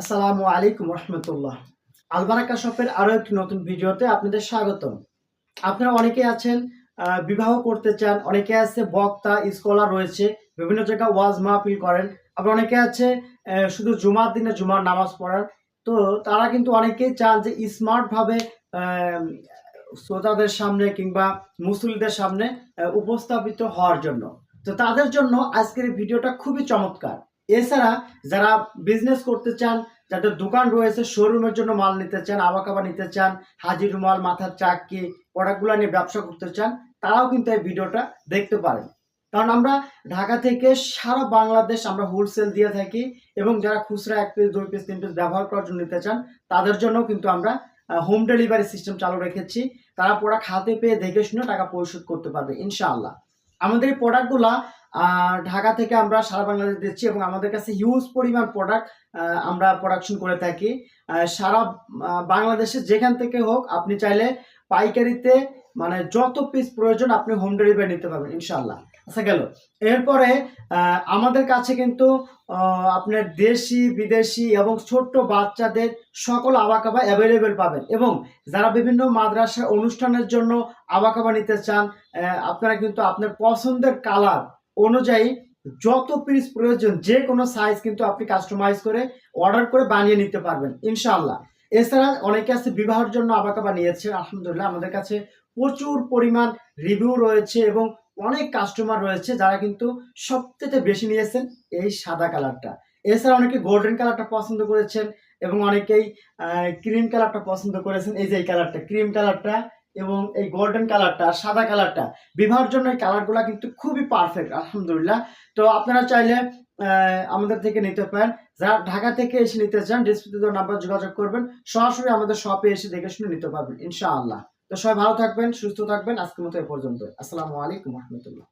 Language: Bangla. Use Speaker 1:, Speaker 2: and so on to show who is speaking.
Speaker 1: আসসালামু আলাইকুম রহমতুল্লাহ। আলবারাকা শপের আরও একটি নতুন ভিডিওতে আপনাদের স্বাগতম। আপনারা অনেকে আছেন বিবাহ করতে চান অনেকে আছে বক্তা স্কলার রয়েছে বিভিন্ন জায়গায় ওয়াজ মাহফিল করেন। আবার অনেকে আছে শুধু জুমার দিনে জুমার নামাজ পড়ান তো তারা কিন্তু অনেকেই চান যে স্মার্ট ভাবে আহ, শ্রোতাদের সামনে কিংবা মুসলিদের সামনে উপস্থাপিত হওয়ার জন্য। তো তাদের জন্য আজকের ভিডিওটা খুবই চমৎকার। এছাড়া যারা বিজনেস করতে চান, যাদের দোকান রয়েছে শোরুমের জন্য মাল নিতে চান, আবাকাবা নিতে চান, হাজির মাল, মাথার চাকি প্রোডাক্টগুলো নিয়ে ব্যবসা করতে চান, তারাও কিন্তু এই ভিডিওটা দেখতে পারেন। কারণ আমরা ঢাকা থেকে সারা বাংলাদেশ আমরা হোলসেল দিয়ে থাকি এবং যারা খুচরা এক পিস দুই পিস তিন পিস ব্যবহার করার জন্য নিতে চান, তাদের জন্য কিন্তু আমরা হোম ডেলিভারি সিস্টেম চালু রেখেছি। তারা প্রোডাক্ট হাতে পেয়ে দেখে শুনে টাকা পরিশোধ করতে পারবে, ইনশাআল্লাহ। আমাদের এই প্রোডাক্টগুলা ঢাকা থেকে আমরা সারা বাংলাদেশ দিচ্ছি এবং আমাদের কাছে হিউজ পরিমাণ প্রোডাক্ট আমরা প্রোডাকশন করে থাকি। সারা বাংলাদেশে যেখান থেকে হোক, আপনি চাইলে পাইকারিতে মানে যত পিস প্রয়োজন, আপনি হোম ডেলিভারি নিতে পারবেন ইনশাল্লাহ আচ্ছা গেল। এরপরে আমাদের কাছে কিন্তু আপনার দেশি, বিদেশি এবং ছোট্ট বাচ্চাদের সকল আবাকাবা অ্যাভেলেবেল পাবেন এবং যারা বিভিন্ন মাদ্রাসা অনুষ্ঠানের জন্য আবাকাবা নিতে চান আপনারা কিন্তু আপনার পছন্দের কালার অনুযায়ী যত পিস প্রয়োজন, যে কোনো সাইজ কিন্তু আপনি কাস্টমাইজ করে অর্ডার করে বানিয়ে নিতে পারবেন, ইনশাআল্লাহ। এছাড়া অনেকে আছে বিবাহের জন্য আবাকাবা নিয়েছে আলহামদুলিল্লাহ আমাদের কাছে প্রচুর পরিমাণ রিভিউ রয়েছে এবং অনেক কাস্টমার রয়েছে যারা কিন্তু সবচেয়ে বেশি নিয়েছেন এই সাদা কালারটা এছাড়া অনেকে গোল্ডেন কালারটা পছন্দ করেছেন এবং অনেকেই ক্রিম কালারটা পছন্দ করেছেন, এই যে এই কালারটা ক্রিম কালারটা এবং এই গোল্ডেন কালারটা সাদা কালারটা বিবাহের জন্য এই কালারগুলো কিন্তু খুবই পারফেক্ট আলহামদুলিল্লাহ। তো আপনারা চাইলে আমাদের থেকে নিতে পারেন। যারা ঢাকা থেকে এসে নিতে চান ডিসপ্লেতে নাম্বার যোগাযোগ করবেন। সরাসরি আমাদের শপে এসে দেখে শুনে নিতে পারবেন, ইনশাআল্লাহ। তো সবাই ভালো থাকবেন, সুস্থ থাকবেন। আজকের মতো এ পর্যন্ত আসসালামু আলাইকুম রহমতুল্লাহ।